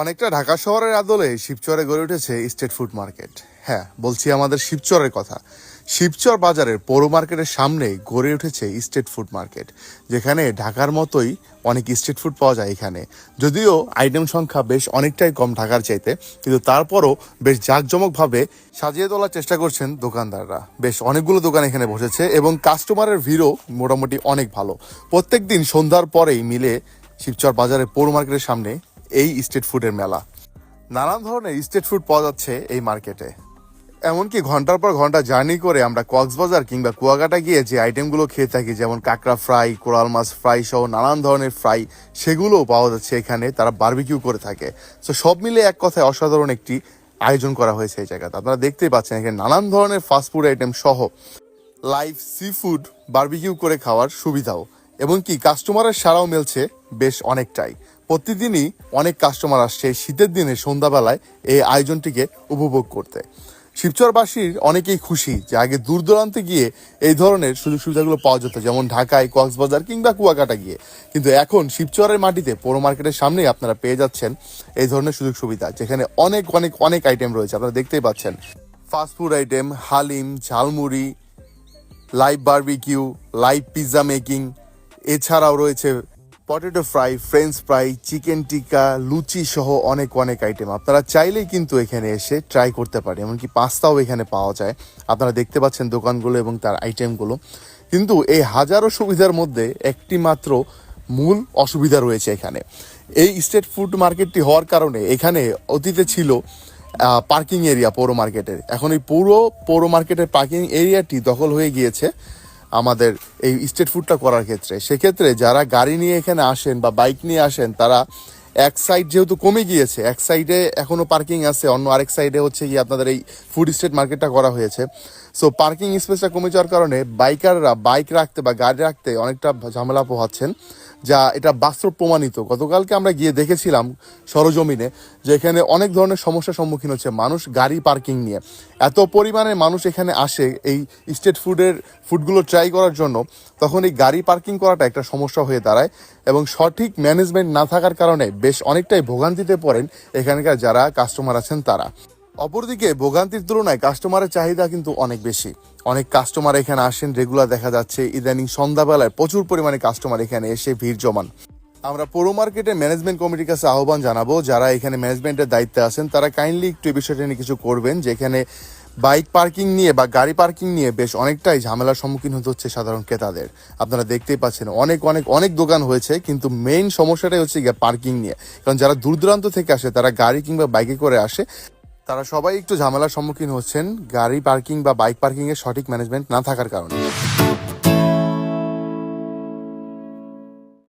অনেকটা ঢাকা শহরের আদলে শিবচরে গড়ে উঠেছে স্টেট ফুড মার্কেট। হ্যাঁ বলছি আমাদের শিবচরের কথা। শিবচর বাজারের পৌর মার্কেটের সামনেই গড়ে উঠেছে স্টেট ফুড মার্কেট, যেখানে ঢাকার মতোই অনেক স্ট্রিট ফুড পাওয়া যায় এখানে। যদিও আইটেম সংখ্যা বেশ অনেকটাই কম ঢাকার চাইতে, কিন্তু তারপরও বেশ জাঁকজমকভাবে সাজিয়ে তোলার চেষ্টা করছেন দোকানদাররা। বেশ অনেকগুলো দোকান এখানে বসেছে এবং কাস্টমারের ভিড়ও মোটামুটি অনেক ভালো। প্রত্যেক দিন সন্ধ্যার পরেই মিলে শিবচর বাজারের পৌর মার্কেটের সামনে এই স্ট্রিট ফুডের মেলা। নানান ধরনের স্ট্রিট ফুড পাওয়া যাচ্ছে এই মার্কেটে। এমনকি ঘণ্টার পর ঘণ্টা জার্নি করে আমরা কক্সবাজার কিংবা কুয়াকাটা গিয়ে যে আইটেমগুলো খেয়ে থাকি, যেমন কাঁকড়া ফ্রাই, কোরাল মাছ ফ্রাই সহ নানান ধরনের ফ্রাই, সেগুলোও পাওয়া যাচ্ছে এখানে, তারা বারবিকিউ করে থাকে। তো সব মিলে এক কথায় অসাধারণ একটি আয়োজন করা হয়েছে এই জায়গাতে। আপনারা দেখতেই পাচ্ছেন এখানে নানান ধরনের ফাস্টফুড আইটেম সহ লাইভ সি ফুড বারবিকিউ করে খাওয়ার সুবিধাও। এবং কি কাস্টমারের সারাও মিলছে বেশ অনেকটাই। প্রতিদিনই অনেক কাস্টমার আসছে শীতের দিনে সন্ধ্যাবেলায় এই আয়োজনটিকে উপভোগ করতে। শিবচরবাসীর অনেকেই খুশি যে আগে দূর দূরান্তে গিয়ে এই ধরনের সুযোগ সুবিধাগুলো পাওয়া যেত, যেমন ঢাকায় কক্সবাজার কিংবা কুয়াকাটা গিয়ে। কিন্তু এখন শিবচরের মাটিতে পৌর মার্কেটের সামনেই আপনারা পেয়ে যাচ্ছেন এই ধরনের সুযোগ সুবিধা যেখানে অনেক অনেক অনেক আইটেম রয়েছে। আপনারা দেখতেই পাচ্ছেন fast food item haleem, jhalmuri live barbecue live pizza making এছাড়াও রয়েছে potato fry, French fry, chicken tikka, luchi সহ অনেক অনেক আইটেম আপনারা চাইলেই কিন্তু এখানে এসে ট্রাই করতে পারেন, এমনকি পাস্তাও এখানে পাওয়া যায়। আপনারা দেখতে পাচ্ছেন দোকানগুলো এবং তার আইটেমগুলো কিন্তু এই হাজারো সুবিধার মধ্যে একটি মাত্র মূল অসুবিধা রয়েছে এখানে। এই স্টেট ফুড মার্কেটটি হওয়ার কারণে এখানে অতীতে ছিল পার্কিং এরিয়া পৌর মার্কেটের এখন এই পুরো, পৌর মার্কেটের পার্কিং এরিয়াটি দখল হয়ে গিয়েছে। আমাদের এই স্ট্রিট ফুডটা করার ক্ষেত্রে। সেক্ষেত্রে যারা গাড়ি নিয়ে এখানে আসেন বা বাইক নিয়ে আসেন, তারা এক সাইড যেহেতু কমে গিয়েছে, এক সাইডে এখনও পার্কিং আছে, অন্য আরেক সাইডে হচ্ছে গিয়ে আপনাদের এই ফুড স্ট্রিট মার্কেটটা করা হয়েছে। সো পার্কিং স্পেসটা কমে যাওয়ার কারণে বাইকাররা বাইক রাখতে বা গাড়ি রাখতে অনেকটা ঝামেলা পোহাচ্ছেন। যা এটা বাস্তব প্রমাণিত। গতকালকে আমরা গিয়ে দেখেছিলাম সরজমিনে যে এখানে অনেক ধরনের সমস্যার সম্মুখীন হচ্ছে মানুষ গাড়ি পার্কিং নিয়ে। এত পরিমাণে মানুষ এখানে আসে এই স্টেট ফুডের ফুডগুলো ট্রাই করার জন্য, তখন এই গাড়ি পার্কিং করাটা একটা সমস্যা হয়ে দাঁড়ায় এবং সঠিক ম্যানেজমেন্ট না থাকার কারণে বেশ অনেকটাই ভোগান্তিতে পড়েন এখানকার যারা কাস্টমার আছেন তারা। অপরদিকে ভোগান্তির তুলনায় কাস্টমারের চাহিদা কিন্তু অনেক বেশি। অনেক কাস্টমার এখানে আসেন রেগুলার দেখা যাচ্ছে। ইদানিং সন্ধ্যাবেলায় প্রচুর পরিমাণে কাস্টমার এখানে এসে ভিড় জমান। আমরা পৌর মার্কেটের ম্যানেজমেন্ট কমিটির কাছে আহ্বান জানাব, যারা এখানে ম্যানেজমেন্টের দায়িত্বে আছেন, তারা কাইন্ডলি একটু এই বিষয়টা নিয়ে কিছু করবেন, যেখানে বাইক পার্কিং নিয়ে বা গাড়ি পার্কিং নিয়ে বেশ অনেকটাই ঝামেলার সম্মুখীন হতে হচ্ছে সাধারণ ক্রেতাদের। আপনারা দেখতেই পাচ্ছেন, অনেক অনেক অনেক দোকান হয়েছে, কিন্তু মেইন সমস্যাটাই হচ্ছে গিয়ে পার্কিং নিয়ে। কারণ যারা দূর দূরান্ত থেকে আসে, তারা গাড়ি কিংবা বাইকে করে আসে তারা সবাই একটু ঝামেলার সম্মুখীন হচ্ছেন গাড়ি পার্কিং বা বাইক পার্কিং এর সঠিক ম্যানেজমেন্ট না থাকার কারণে।